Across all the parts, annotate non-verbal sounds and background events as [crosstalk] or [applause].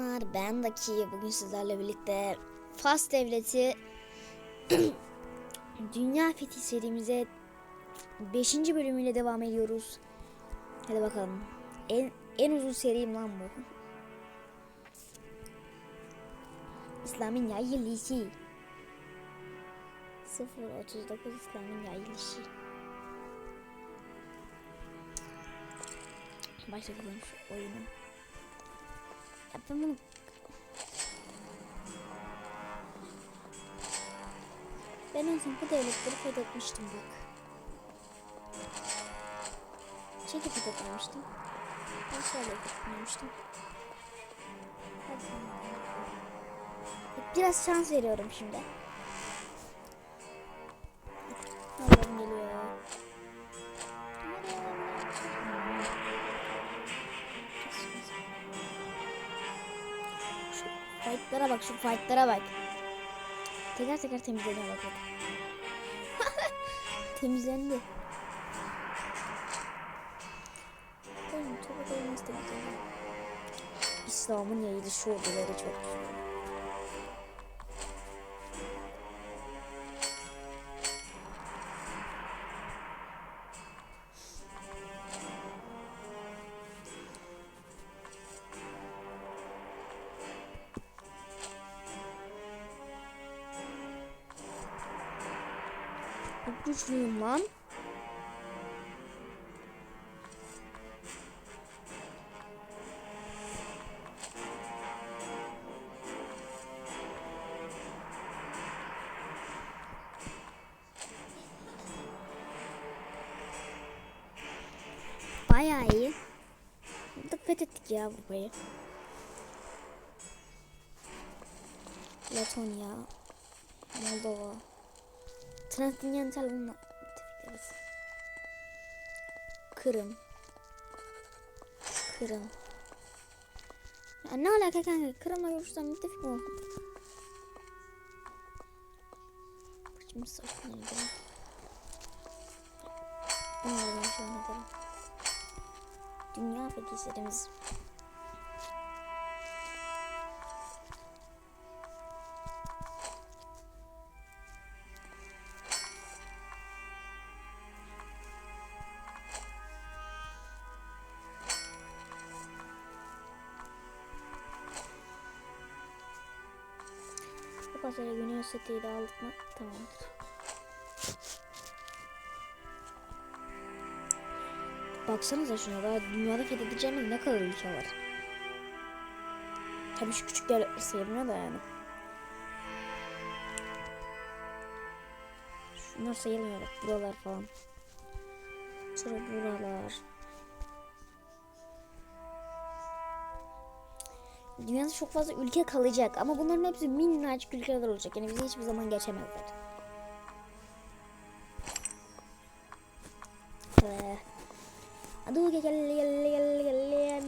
Merhabalar, Ben Daki. Bugün sizlerle birlikte Fas Devleti [clears throat] Dünya Fethi serimize 5. bölümüyle devam ediyoruz. Hadi bakalım. En, en uzun serim lan bu. İslam'ın yayılışı. 0.39 İslam'ın yayılışı. Başlatalım şu oyunu. Ben bunu Ben en son bu devletleri fethetmiştim bak. Çekip fethetmemiştim. Ben şöyle fethetmemiştim. Biraz şans veriyorum şimdi. Fightlara bak, şu fightlara bak. Teker teker temizleniyor bak. [laughs] Temizlendi. İslam'ın yayılışı orduları çok güzel. Çok güçlüyüm lan. Bayağı iyi. Burada fethettik ya burayı. Latonya, Moldova, Trend dünyanın çalınma. Kırım. Kırım. Ya ne alaka kanka? Kırım'la görüşsem müttefik mi oldum? Şimdi sakın gidelim. Umarım şu an ederim. Dünya ve gezelerimiz. Pazara Osetya'yı da aldık mı? Tamamdır. Baksanıza şuna daha dünyada fethedeceğimiz ne kadar ülke var. Tabii şu küçük devletler sayılmıyor da yani. Şunlar sayılmıyor buralar falan. Sonra buralar. dünyada çok fazla ülke kalacak ama bunların hepsi minnacık ülkeler olacak. Yani bizi hiçbir zaman geçemezler. Aduh gel gel gel gel gel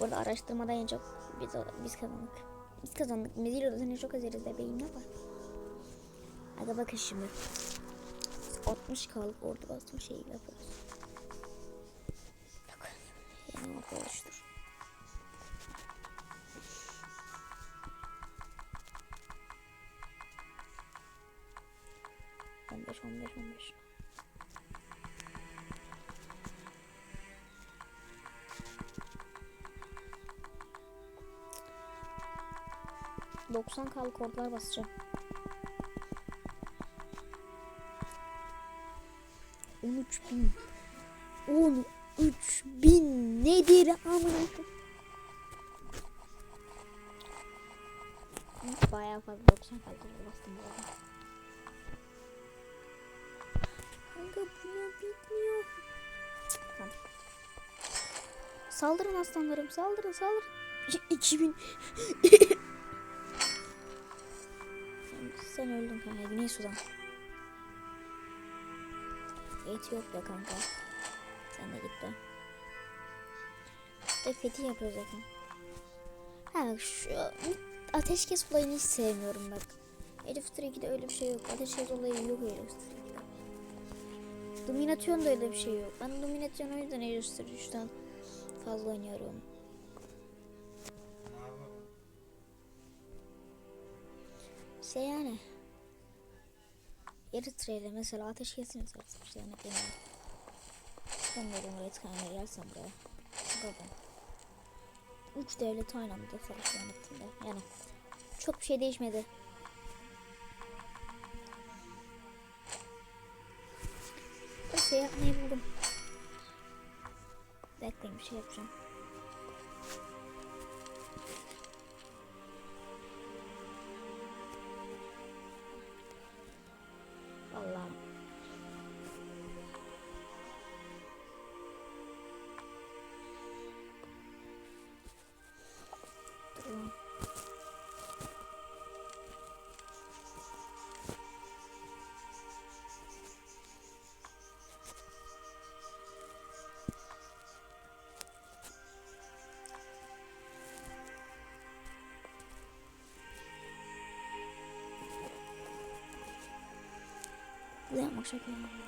Burada araştırmada en çok biz, biz kazandık. Biz kazandık. Mezil odasını çok özeriz bebeğim ne var? Hadi bakın şimdi. 60 kalıp ordu bastım şeyi yapıyoruz. 90 kal kodlar basacağım. On üç bin. On üç bin nedir amına? Bayağı fazla 90 kal kodlar bastım bu arada. Kanka buna bitmiyor. Saldırın aslanlarım saldırın saldırın. [laughs] 2000 [laughs] sen, öldün kanka Güney Sudan. Etiyopya kanka. Sen de git be. İşte fethi yapıyoruz zaten. Ha şu ateşkes olayını hiç sevmiyorum bak. Elif 2'de öyle bir şey yok. Ateşkes olayı yok Elif 2'de. Domination'da öyle bir şey yok. Ben Domination o yüzden Ejder 3'ten fazla oynuyorum. Şey yani. Eritre ile mesela ateş kesin sarsmış yani benim. Ben de oraya tıkanmaya gelsem buraya. Buradan. Üç devlet aynı anda savaş yönetimde. Yani çok bir şey değişmedi. Bir şey yapmayı buldum. Bekleyin bir şey yapacağım. Çok önemli.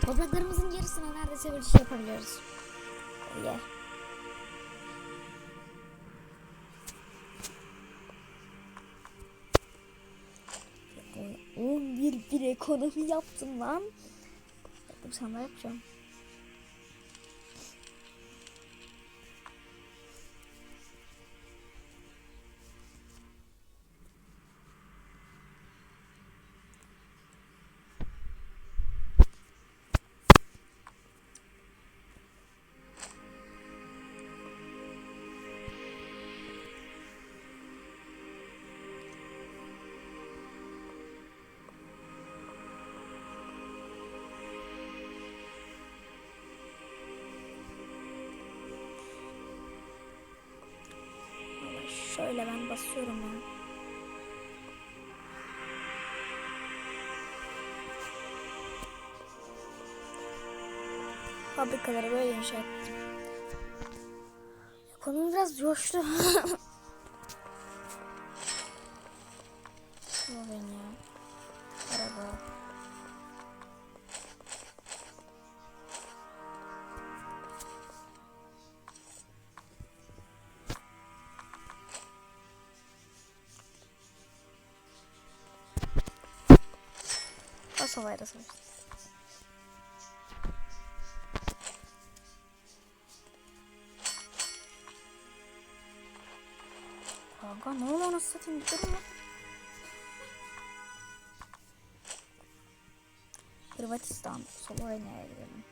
Topraklarımızın yarısına neredeyse bir şey yapabiliyoruz. Yeah. On bir bir ekonomi yaptım lan. Yaptım sana yapacağım. Şöyle ben basıyorum ya. Fabrikaları böyle inşa ettim. Konu biraz coştu. [laughs] Bu ben ya. Kosova'yla savaştık. Kanka ne oluyor nasıl satayım bir durun lan. Hırvatistan, Slovenya'ya gidelim.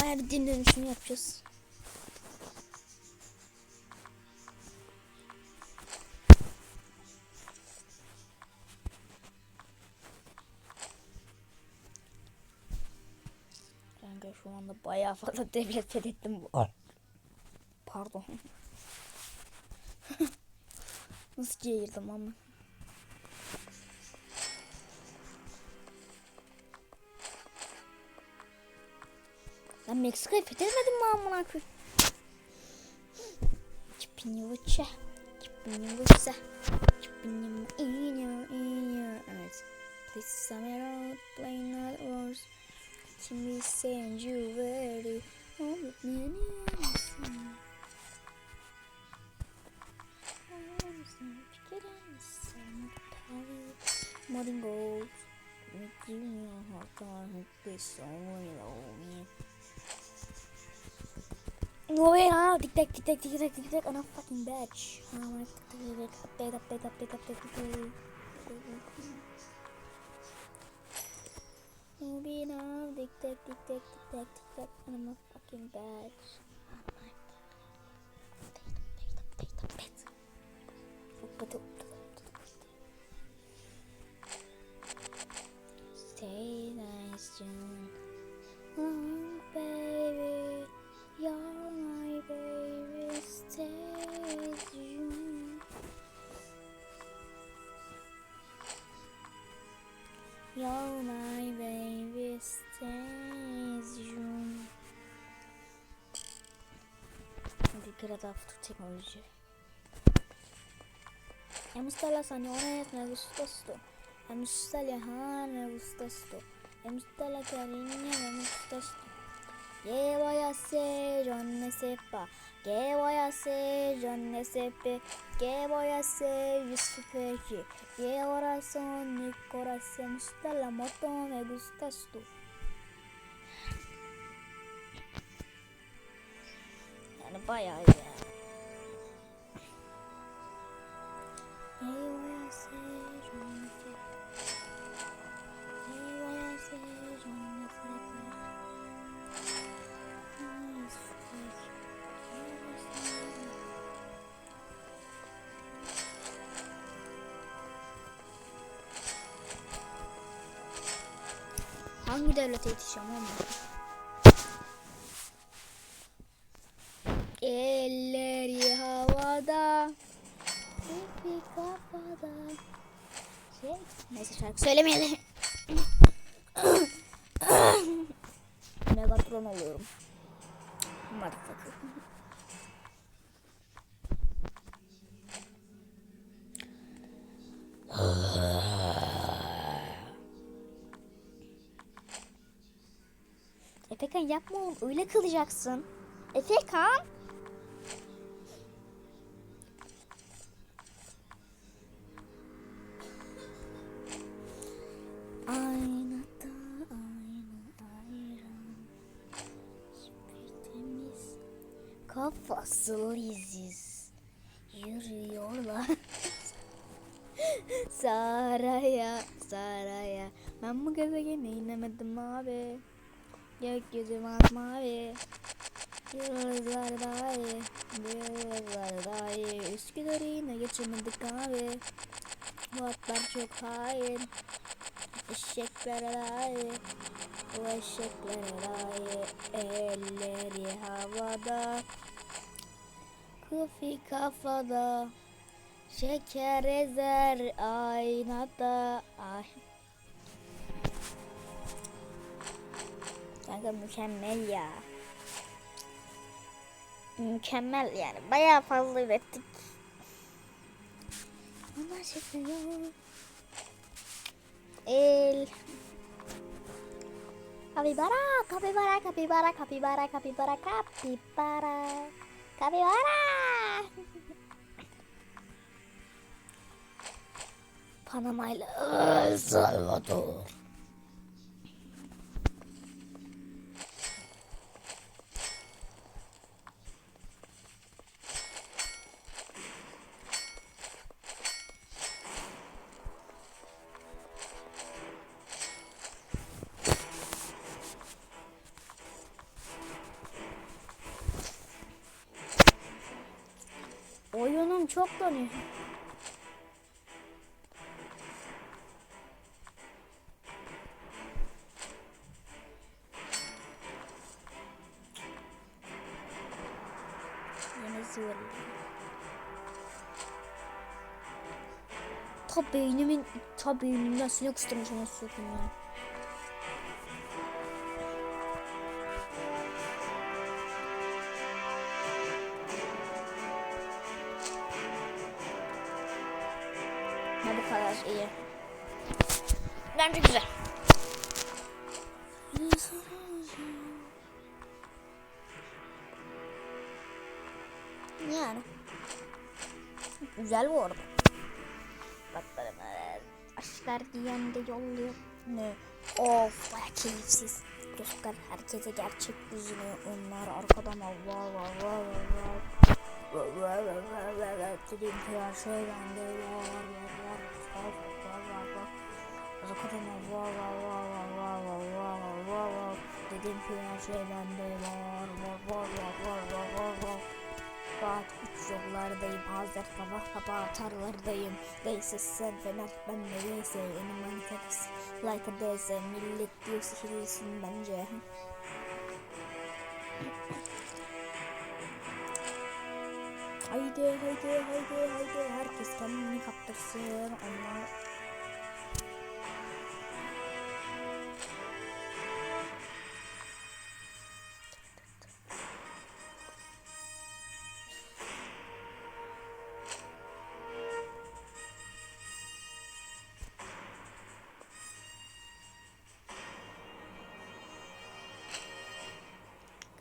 Baya bir din dönüşümü yapacağız. Şu anda bayağı fazla [laughs] devlet fethettim bu. Pardon. [laughs] Nasıl geğirdim ama. Ben Meksika'yı fethetmedim mi amına koyayım? Çipini vıça. Çipini vıça. Çipini inyo. Evet. Please summer out, play not wars. Şimdi send you ready. Hold me in Modding gold. Make you know how to this song me. No way, ah, tic tac, tic tac, tic tac, tic on a fucking badge. Ah, my update, update, update, update, update. Moving on, tic tac, tic tac, tic tac, tic tac, on a fucking badge. Oh my update, update, biraz daha futur teknoloji. É uma instalação honesta, né? Gosto, gosto. É uma instalação, né? Gosto, gosto. É uma ser, né? Gosto, gosto. KYC जानने ser, पा KYC जानने से a ser विश्व पे ये ये और आसान निकोरा está मुस्तला moto, में गुस्ता stew Yani bayağı iyi. Hangi devlete yetişeceğim ama? Pipi kafada şey, Neyse şarkı söylemeyelim. [coughs] Megatron oluyorum. Motherfucker. Efekan yapma oğlum. Öyle kılacaksın. Efekan Kafası leziz Yürüyorlar. [laughs] Saraya saraya. Ben bu gezegene inemedim abi. Gökyüzü masmavi. Yıldızlar dahi Yıldızlar dahi. Üsküdar'ı yine geçemedik abi. Bu atlar çok hain. Eşekler dahi Bu eşekler dahi Elleri havada Kufi kafada Şeker ezer aynada Ay Kanka mükemmel ya. Mükemmel yani. Bayağı fazla ürettik. Ama çıkıyor. El. カピバラカピバラカピバラカピバラカピバラカピバラ。カピバラ Panama [laughs] ile ル Donuyor. Venezuela. Ta beynimin, ta beynimden sinek ısırmış yapayım ya. Bence güzel. Yani. Güzel bu arada. Bak böyle böyle. Aşklar giyen de yolluyor. Ne? Of baya keyifsiz. Göster herkese gerçek yüzünü. Onlar arkadan Allah Allah Allah Allah. Dedim ki her şey bende var var Arkadan Allah Allah Allah Allah Allah Allah Allah. Dedim ki her şey bende var var var var var var var var. Saat üç yollardayım Hazret sabah sabah tarlardayım Değilse sen fener ben de değilse Benim manifest like a değilse Millet diyor sihirlisin bence Haydi haydi haydi haydi Herkes kendini kaptırsın Onlar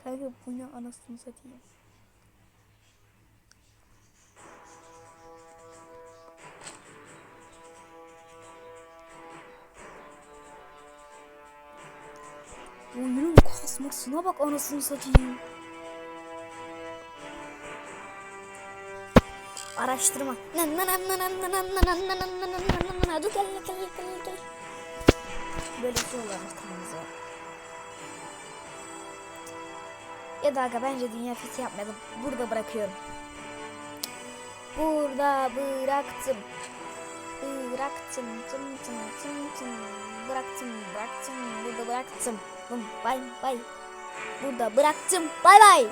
Kanka bu ne anasını satayım. Oyunun kasmasına bak anasını satayım. Araştırma. Nan nan nan nan Ya da aga bence dünya fethi yapmayalım. Burada bırakıyorum. Burada bıraktım. Bıraktım. Tım tım tım tım. Bıraktım. Bıraktım. Burada bıraktım. Bum, Bay bay. Burada bıraktım. Bay bay.